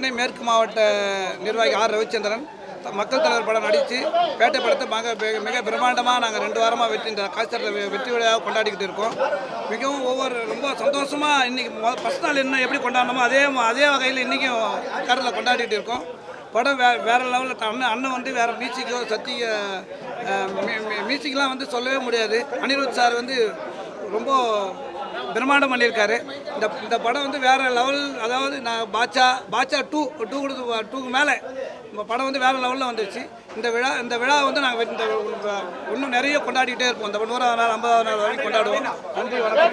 சென்னை மேற்கு மாவட்ட நிர்வாகி ஆர் ரவிச்சந்திரன் த- மக்கள் தலைவர் படம் நடித்து பேட்டை படத்தை மிக மிக- மிக பிரம்மாண்டமாக நாங்கள் ரெண்டு வாரமாக வெற்றி இந்த காய்ச்சல் வெற்றி விழாவாக கொண்டாடிக்கிட்டு இருக்கோம். மிகவும் ஒவ்வொரு ரொம்ப சந்தோஷமாக இன்றைக்கி ஃபஸ்ட் நாள் என்ன எப்படி கொண்டாடணுமோ அதே அதே வகையில் இன்றைக்கும் கரில் கொண்டாடிட்டு இருக்கோம். படம் வே வேறு லெவலில் அண்ணன் அண்ணன் வந்து வேறு மியூசிக்கோ சத்திய மியூசிக்லாம் வந்து சொல்லவே முடியாது. அனிருத் சார் வந்து ரொம்ப பிரம்மாண்டம் பண்ணியிருக்காரு. இந்த இந்த படம் வந்து வேற லெவல் அதாவது நான் பாட்சா பாட்சா டூ டூ கொடுத்து டூக்கு மேலே இந்த படம் வந்து வேற லெவலில் வந்துருச்சு. இந்த விழா இந்த விழா வந்து நாங்கள் இந்த இன்னும் நிறைய கொண்டாடிக்கிட்டே இருப்போம். இந்த நூறாவது நாள் ஐம்பதாவது நாள் வரைக்கும் கொண்டாடுவோம். நன்றி வணக்கம்.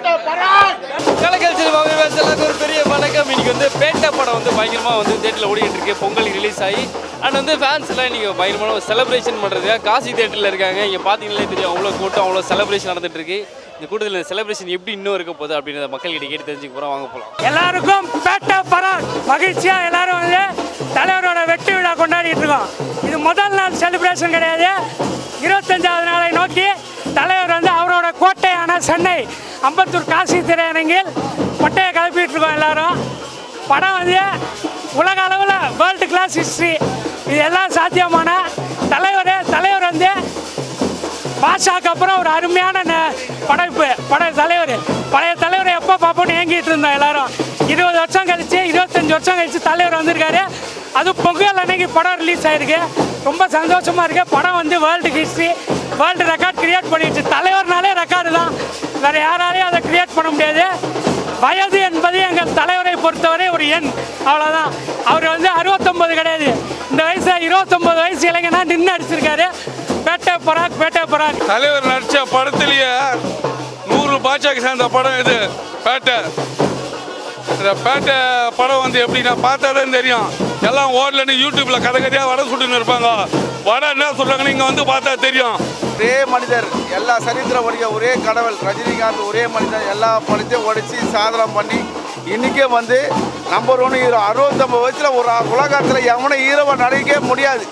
எல்லாருக்கும் ஒரு பெரிய வணக்கம். இன்னைக்கு வந்து பேட்டை படம் வந்து பயங்கரமா வந்து தேட்டரில் ஓடிட்டு இருக்கு. பொங்கல் ரிலீஸ் ஆகி அண்ட் வந்து ஃபேன்ஸ் எல்லாம் இன்னைக்கு பயங்கரமான செலிப்ரேஷன் பண்றதுக்காக காசி தேட்டரில் இருக்காங்க. இங்க பாத்தீங்களே தெரியும் அவ்வளோ கூட்டம் அவ்வளோ செலிப்ரேஷன் நடந்துட்டு இருக்கு. இந்த கூட்டத்தில் செலிப்ரேஷன் எப்படி இன்னும் இருக்க போகுது அப்படின்றத மக்கள் கிட்ட கேட்டு தெரிஞ்சுக்க போகிறோம் வாங்க போகலாம் எல்லாருக்கும் பேட்டா பராக். மகிழ்ச்சியாக எல்லாரும் வந்து தலைவரோட வெற்றி விழா கொண்டாடிட்டு இருக்கோம். இது முதல் நாள் செலிப்ரேஷன் கிடையாது. இருபத்தஞ்சாவது நாளை நோக்கி தலைவர் வந்து அவரோட கோட்டையான சென்னை அம்பத்தூர் காசி திரையரங்கில் கொட்டையை கிளப்பிட்டு இருக்கோம் எல்லாரும். படம் வந்து உலக அளவில் வேர்ல்டு கிளாஸ் ஹிஸ்ட்ரி இது எல்லாம் சாத்தியமான தலைவர் தலைவர் வந்து பாஷாக்கு அப்புறம் ஒரு அருமையான கழிச்சு வருஷம் கழிச்சு தலைவர் வந்திருக்காரு. அது பொங்கல் அன்னைக்கு படம் ரிலீஸ் ஆயிருக்கு. ரொம்ப சந்தோஷமா இருக்கு. படம் வந்து world history world record create பண்ணிடுச்சு. தலைவர்னாலே ரெக்கார்டு தான். வேற யாராலையும் அதை கிரியேட் பண்ண முடியாது. வயது என்பது எங்கள் தலைவரை பொறுத்தவரை ஒரு எண். அவ்வளோதான் அவர் வந்து அறுபத்தொம்பது கிடையாது. இந்த வயசில் இருபத்தொம்பது வயசு இளைஞனா நின்று அடிச்சிருக்காரு. பேட்டை பராக் பேட்டை பராக் தலைவர் நடித்த படத்திலேயே நூறு பாஜக சேர்ந்த படம் இது. பேட்டை. இந்த பேட்டை படம் வந்து எப்படின்னா பார்த்தா தான் தெரியும். எல்லாம் ஓடலன்னு யூடியூப்ல கதை கதையாக வடை சுட்டுன்னு இருப்பாங்க. வடை என்ன சொல்கிறாங்கன்னு இங்கே வந்து பார்த்தா தெரியும். ஒரே மனிதர் எல்லா சரித்திரம் ஒழிய ஒரே கடவுள் ரஜினிகாந்த் ஒரே மனிதர் எல்லா படத்தையும் உடைச்சி சாதனை பண்ணி இன்னைக்கே வந்து நம்பர் ஒன் ஹீரோ அறுபத்தொம்பது வயசுல ஒரு உலகத்தில் எவனும் ஹீரோவை நடிக்கவே முடியாது.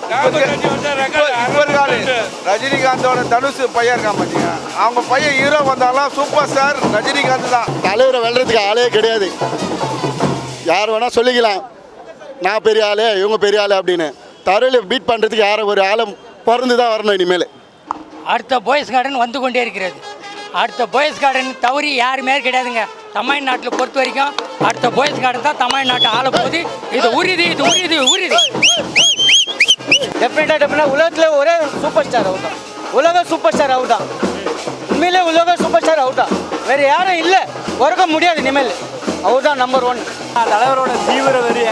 ரஜினிகாந்தோட தனுசு பையன் இருக்கான் பார்த்தீங்க அவங்க பையன் ஹீரோ வந்தாலும் சூப்பர் ஸ்டார் ரஜினிகாந்த் தான். தலைவரை வெல்றதுக்கு ஆளே கிடையாது. யார் வேணால் சொல்லிக்கலாம். நான் பெரிய ஆளு இவங்க பெரிய ஆளு அப்படின்னு. தரையில் பீட் பண்ணுறதுக்கு யாரை ஒரு ஆளை பிறந்து தான் வரணும் இனிமேல். அடுத்த பாய்ஸ் கார்டன் வந்து கொண்டே இருக்கிறது. அடுத்த பாய்ஸ் கார்டன் தவறி யாருமே கிடையாதுங்க. தமிழ்நாட்டில் பொறுத்த வரைக்கும் அடுத்த பாய்ஸ் கார்டன் தான் தமிழ்நாட்டை ஆள போகுது. இது உறுதி இது உறுதி உறுதி. டெஃபினட்டாக டெஃபினட்டாக உலகத்தில் ஒரே சூப்பர் ஸ்டார் அவர் தான் உலக சூப்பர் ஸ்டார் அவர் தான் உண்மையிலே உலக சூப்பர் ஸ்டார் அவர் தான் வேறு யாரும் இல்லை. பிறக்க முடியாது இனிமேல். அவர் தான் நம்பர் ஒன் தலைவரோட தீவிர வெறிய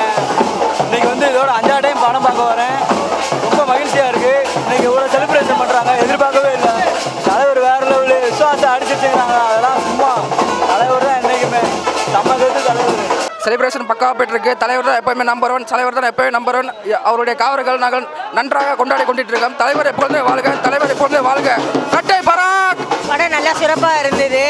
செலிப்ரேஷன் பக்காவாக போயிட்டுருக்கு. தலைவர் தான் எப்போயுமே நம்பர் ஒன் தலைவர் தான் எப்போயும் நம்பர் ஒன் அவருடைய காவல்கள் நாங்கள் நன்றாக கொண்டாடி கொண்டிட்டு இருக்கோம் தலைவர் எப்பொழுதுமே வாழ்க தலைவர் எப்பொழுதுமே வாழ்க. கட்டை பராக்! படம் நல்லா சிறப்பாக இருந்தது.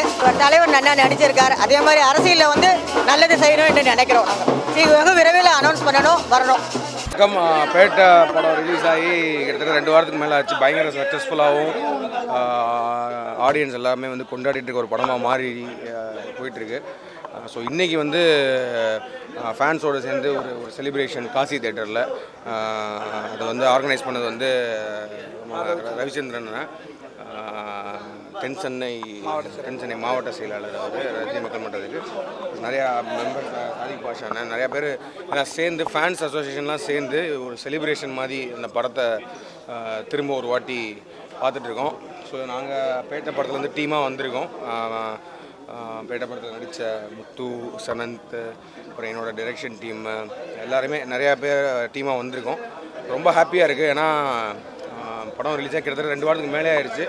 தலைவர் நல்லா நடிச்சிருக்கார். அதே மாதிரி அரசியலில் வந்து நல்லது செய்யணும் என்று நினைக்கிறோம் நாங்கள் வெகு விரைவில் அனௌன்ஸ் பண்ணணும் வரணும். வணக்கம். பேட்டை படம் ரிலீஸ் ஆகி கிட்டத்தட்ட ரெண்டு வாரத்துக்கு மேலே ஆச்சு. பயங்கர சக்ஸஸ்ஃபுல்லாகவும் ஆடியன்ஸ் எல்லாமே வந்து கொண்டாடிட்டு இருக்க ஒரு படமாக மாறி போயிட்டுருக்கு. ஸோ இன்றைக்கி வந்து ஃபேன்ஸோடு சேர்ந்து ஒரு ஒரு செலிப்ரேஷன் காசி தேட்டரில் அதை வந்து ஆர்கனைஸ் பண்ணது வந்து ரவிச்சந்திரன். தென் சென்னை தென் சென்னை மாவட்ட செயலாளர் அவர் ரஜினி மக்கள் மன்றத்துக்கு நிறையா மெம்பர்ஸ் ஆதிக் பாஷா நிறையா பேர் எல்லாம் சேர்ந்து ஃபேன்ஸ் அசோசியேஷன்லாம் சேர்ந்து ஒரு செலிப்ரேஷன் மாதிரி இந்த படத்தை திரும்ப ஒரு வாட்டி பார்த்துட்ருக்கோம் ஸோ நாங்கள் பேட்டை படத்துலேருந்து டீமாக வந்திருக்கோம். பேட்டை படத்தில் நடித்த முத்து சனந்த் அப்புறம் என்னோட டைரக்ஷன் டீம் எல்லாருமே நிறையா பேர் டீமாக வந்திருக்கோம். ரொம்ப ஹாப்பியாக இருக்குது ஏன்னா படம் ரிலீஸாக கிட்டத்தட்ட ரெண்டு வாரத்துக்கு மேலே ஆயிடுச்சு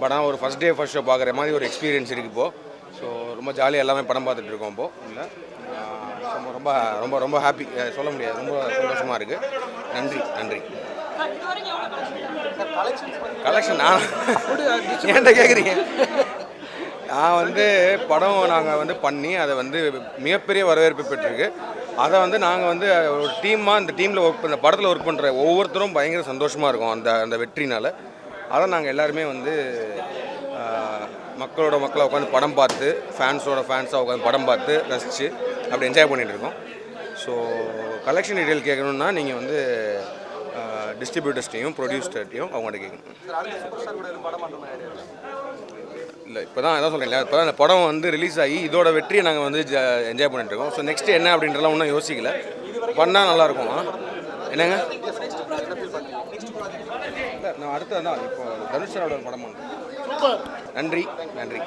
பட் ஆனால் ஒரு ஃபஸ்ட் டே ஃபர்ஸ்ட் ஷோ பார்க்குற மாதிரி ஒரு எக்ஸ்பீரியன்ஸ் இருக்குது இப்போது ஸோ ரொம்ப ஜாலியாக எல்லாமே படம் பார்த்துட்டு இருக்கோம் இப்போது இல்லை? ரொம்ப ரொம்ப ரொம்ப ரொம்ப ஹாப்பி சொல்ல முடியாது. ரொம்ப சந்தோஷமாக இருக்குது நன்றி நன்றி. கலெக்ஷன் நான்? ஏன்ட்ட கேட்குறீங்க நான் வந்து படம் நாங்கள் வந்து பண்ணி அதை வந்து மிகப்பெரிய வரவேற்பு பெற்றிருக்கு. அதை வந்து நாங்கள் வந்து ஒரு டீமாக இந்த டீமில் ஒர்க் பண்ண படத்தில் ஒர்க் பண்ணுற ஒவ்வொருத்தரும் பயங்கர சந்தோஷமாக இருக்கும் அந்த அந்த வெற்றினால். அதை நாங்கள் எல்லாருமே வந்து மக்களோட மக்களை உட்காந்து படம் பார்த்து ஃபேன்ஸோட ஃபேன்ஸாக உட்காந்து படம் பார்த்து ரசித்து அப்படி என்ஜாய் பண்ணிகிட்டு இருக்கோம். ஸோ கலெக்ஷன் டீட்டெயில் கேட்கணுன்னா நீங்கள் வந்து டிஸ்ட்ரிபியூட்டர்ஸ்டையும் ப்ரொடியூசர்ட்டையும் அவங்கள்ட்ட கேட்கணும். இல்லை இப்போ தான் அதான் சொல்கிறேன் இப்போ தான் படம் வந்து ரிலீஸ் ஆகி இதோட வெற்றியை நாங்கள் வந்து என்ஜாய் பண்ணிட்டு இருக்கோம். ஸோ நெக்ஸ்ட் என்ன அப்படின்றலாம் ஒன்றும் யோசிக்கல. பண்ணால் நல்லாயிருக்கும்? என்னங்க? நான் அடுத்தது தான் இப்போ தனுஷ் படம் பண்ணுறேன் நன்றி நன்றி.